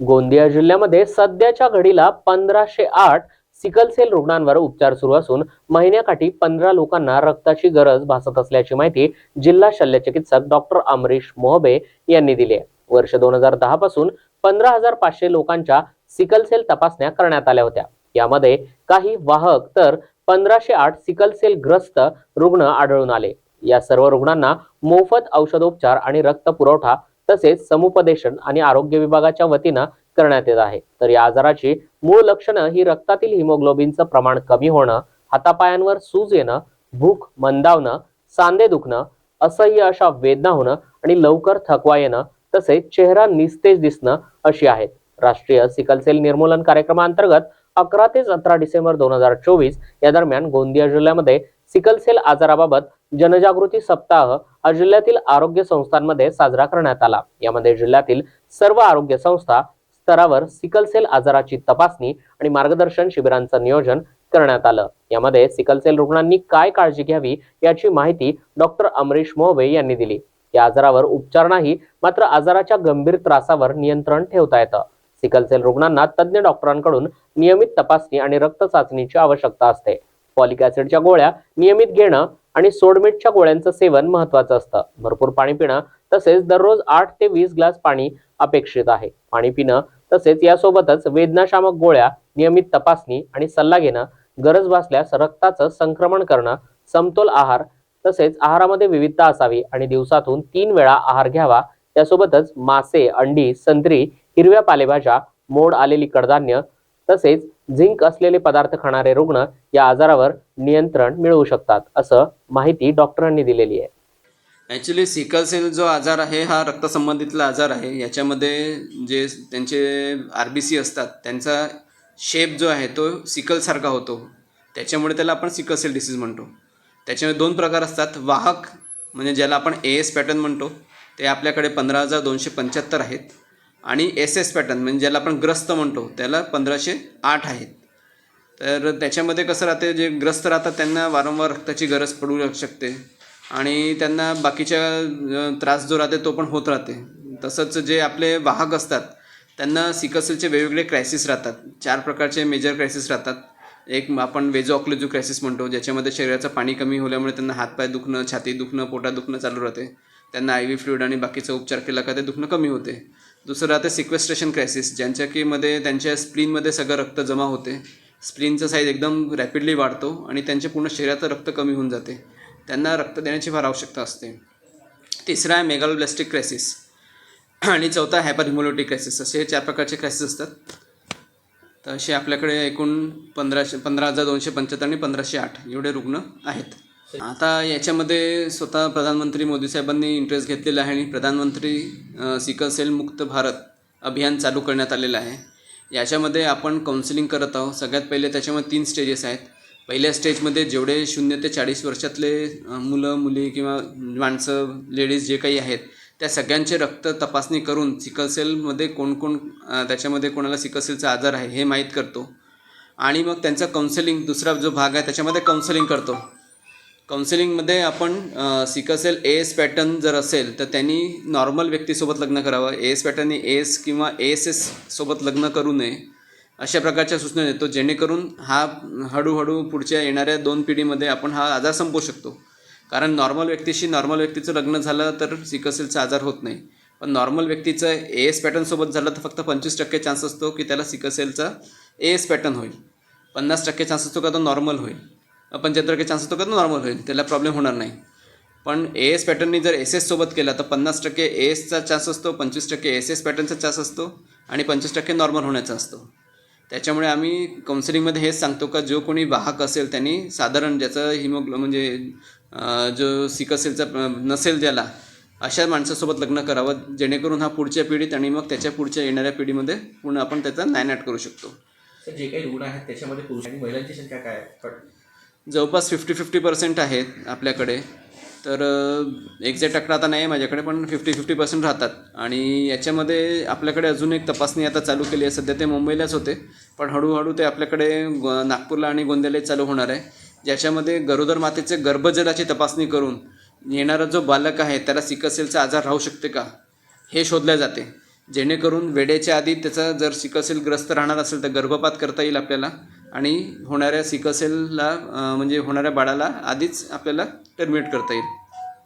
गोंदिया जिल्ह्यामध्ये सध्याच्या घडीला पंधराशे आठ सिकलसेल रुग्णांवर उपचार सुरू असून महिन्याकाठी पंधरा लोकांना रक्ताची गरज भासत असल्याची माहिती जिल्हा शल्यचिकित्सक डॉक्टर अमरीश मोहबे यांनी दिली आहे. वर्ष दोन हजार दहा पासून पंधरा हजार पाचशे लोकांच्या सिकलसेल तपासण्या करण्यात आल्या होत्या. यामध्ये काही वाहक तर पंधराशे आठ सिकलसेल ग्रस्त रुग्ण आढळून आले. या सर्व रुग्णांना मोफत औषधोपचार आणि रक्त पुरवठा तसेच समुपदेशन आणि आरोग्य विभागाच्या वतीनं करण्यात येत आहे. तर या आजाराची मूळ लक्षणं ही रक्तातील हिमोग्लोबिनचं प्रमाण कमी होणं हातापायांवर सूज येणं भूक मंदावणं सांधे दुखणं असह्य अशा वेदना होणं आणि लवकर थकवा येणं तसेच चेहरा निस्तेज दिसणं अशी आहेत. राष्ट्रीय सिकलसेल निर्मूलन कार्यक्रमाअंतर्गत अकरा ते सतरा डिसेंबर दोन हजार चोवीस या दरम्यान गोंदिया जिल्ह्यामध्ये सिकलसेल आजाराबाबत जनजागृती सप्ताह हा जिल्ह्यातील आरोग्य संस्थांमध्ये साजरा करण्यात आला. यामध्ये जिल्ह्यातील सर्व आरोग्य संस्था स्तरावर सिकलसेल आजाराची तपासणी आणि मार्गदर्शन शिबिरांचं नियोजन करण्यात आलं. यामध्ये सिकलसेल रुग्णांनी काय काळजी घ्यावी याची माहिती डॉक्टर अमरीश मोहबे यांनी दिली. या आजारावर उपचार नाही मात्र आजाराच्या गंभीर त्रासावर नियंत्रण ठेवता येतं. सिकलसेल रुग्णांना तज्ज्ञ डॉक्टरांकडून नियमित तपासणी आणि रक्त चाचणीची आवश्यकता असते. फॉलिक ऍसिडच्या गोळ्या नियमित घेणं आणि सोडमीठच्या गोळ्यांचं सेवन महत्वाचं असतं. भरपूर पाणी पिणं तसेच दररोज आठ ते वीस ग्लास पाणी अपेक्षित आहे. पाणी पिणं तसेच यासोबतच वेदनाशामक गोळ्या नियमित तपासणी आणि सल्ला घेणं गरज भासल्यास रक्ताचं संक्रमण करणं समतोल आहार तसेच आहारामध्ये विविधता असावी आणि दिवसातून तीन वेळा आहार घ्यावा. त्यासोबतच मासे अंडी संत्री हिरव्या पालेभाज्या मोड आलेली कडधान्य तसेच झिंक असलेले पदार्थ खाणारे रुग्ण या आजारावर नियंत्रण मिळवू शकतात असं माहिती डॉक्टरांनी दिलेली आहे. ॲक्च्युली सिकल सेल जो आजार आहे हा रक्तसंबंधितला आजार आहे. याच्यामध्ये जे त्यांचे आर बी सी असतात त्यांचा शेप जो आहे तो सिकलसारखा होतो. त्याच्यामुळे त्याला आपण सिकल सेल डिसीज म्हणतो. त्याच्यामध्ये दोन प्रकार असतात. वाहक म्हणजे ज्याला आपण ए एस पॅटर्न म्हणतो ते आपल्याकडे पंधरा हजार दोनशे पंच्याहत्तर आहेत. आणि एस एस पॅटर्न म्हणजे ज्याला आपण ग्रस्त म्हणतो त्याला पंधराशे आठ आहेत. तर त्याच्यामध्ये कसं राहते जे ग्रस्त राहतात त्यांना वारंवार रक्ताची गरज पडू शकते. आणि त्यांना बाकीच्या त्रास जो राहते तो पण होत राहते. तसंच जे आपले वाहक असतात त्यांना सिकसेलचे वेगवेगळे क्रायसिस राहतात. चार प्रकारचे मेजर क्रायसिस राहतात. एक आपण वेजो क्रायसिस म्हणतो ज्याच्यामध्ये शरीराचं पाणी कमी होल्यामुळे त्यांना हातपाय दुखणं छाती दुखणं पोटात दुखणं चालू राहते. त्यांना आय व्ही फ्लुईड आणि बाकीचा उपचार केला का ते दुखणं कमी होते. दुसरं राहते सिक्वेस्ट्रेशन क्रायसिस ज्यांच्या की मध्ये त्यांच्या स्प्लीनमध्ये सगळं रक्त जमा होते. स्प्लीनचा साईज एकदम रॅपिडली वाढतो आणि त्यांच्या पूर्ण शरीराचं रक्त कमी होऊन जाते. त्यांना रक्त देण्याची फार आवश्यकता असते. तिसरा आहे मेगालोब्लास्टिक क्रायसिस आणि चौथा हॅपर हिमोलोटिक क्रायसिस असे हे चार प्रकारचे क्रायसिस असतात. तर असे आपल्याकडे एकूण पंधराशे पंधरा हजार दोनशे पंच्याहत्तर आणि पंधराशे आठ एवढे रुग्ण आहेत. आता याच्यामध्ये स्वतः प्रधानमंत्री मोदी साहेबांनी इंटरेस्ट घेतलेला आहे आणि प्रधानमंत्री सिकल सेल मुक्त भारत अभियान चालू करण्यात आलेलं आहे. याच्यामध्ये आपण काउन्सिलिंग करत आहोत. सगळ्यात पहिले त्याच्यामध्ये तीन स्टेजेस आहेत. पहिल्या स्टेजमध्ये जेवढे शून्य ते चाळीस वर्षातले मुलं मुली किंवा माणसं लेडीज जे काही आहेत त्या सगळ्यांचे रक्त तपासणी करून सिकलसेलमध्ये कोण कोण त्याच्यामध्ये कोणाला सिकलसेलचा आजार आहे हे माहीत करतो. आणि मग त्यांचं काउन्सिलिंग दुसरा जो भाग आहे त्याच्यामध्ये काउन्सिलिंग करतो. काउन्सिलिंगमध्ये आपण सिकसेल ए एस पॅटर्न जर असेल तर त्यांनी नॉर्मल व्यक्तीसोबत लग्न करावं. A S pattern A S किंवा ए एस एस सोबत लग्न करू नये अशा प्रकारच्या सूचना देतो जेणेकरून हा हळूहळू पुढच्या येणाऱ्या दोन पिढीमध्ये आपण हा आजार संपवू शकतो. कारण नॉर्मल व्यक्तीशी नॉर्मल व्यक्तीचं लग्न झालं तर सिकसेलचा आजार होत नाही. पण नॉर्मल व्यक्तीचं ए एस पॅटर्नसोबत झालं तर फक्त पंचवीस टक्के चान्स असतो की त्याला सिकसेलचा ए एस पॅटर्न होईल. पन्नास टक्के चान्स असतो का तो नॉर्मल होईल. पंच्याहत्तर टक्के चान्स असतो का तो नॉर्मल होईल? त्याला प्रॉब्लेम होणार नाही. पण ए एस पॅटर्ननी जर एस एस सोबत केला तर पन्नास टक्के ए एसचा चान्स असतो पंचवीस टक्के एस एस पॅटर्नचा चान्स असतो आणि पंचवीस टक्के नॉर्मल होण्याचा असतो. त्याच्यामुळे आम्ही काउन्सिलिंगमध्ये हेच सांगतो का जो कोणी वाहक असेल त्यांनी साधारण ज्याचं हिमोग्लो म्हणजे जो सिक असेलचा नसेल ज्याला अशा माणसासोबत लग्न करावं जेणेकरून हा पुढच्या पिढीत आणि मग त्याच्या पुढच्या येणाऱ्या पिढीमध्ये पूर्ण आपण त्याचा नायनाट करू शकतो. जे काही रुग्ण आहेत त्याच्यामध्ये पुरुष आणि महिलांची संख्या काय आहे? जवळपास फिफ्टी फिफ्टी पर्सेंट आहेत आपल्याकडे. तर एक्झॅक्ट आकडा आता नाही आहे माझ्याकडे पण फिफ्टी फिफ्टी पर्सेंट राहतात. आणि याच्यामध्ये आपल्याकडे अजून एक तपासणी आता चालू केली आहे. सध्या ते मुंबईलाच होते पण हळूहळू ते आपल्याकडे ग- नागपूरला आणि गोंदियालाही चालू होणार आहे. ज्याच्यामध्ये गरोदर मातेचे गर्भजलाची तपासणी करून येणारा जो बालक आहे त्याला सिकसेलचा आजार राहू शकते का? हे शोधल्या जाते. जेणेकरून वेळेच्या आधी त्याचा जर सिकलसेलग्रस्त राहणार असेल तर गर्भपात करता येईल आपल्याला. आणि होणाऱ्या सिकसेलला म्हणजे होणाऱ्या बाळाला आधीच आपल्याला टर्मिनेट करता येईल.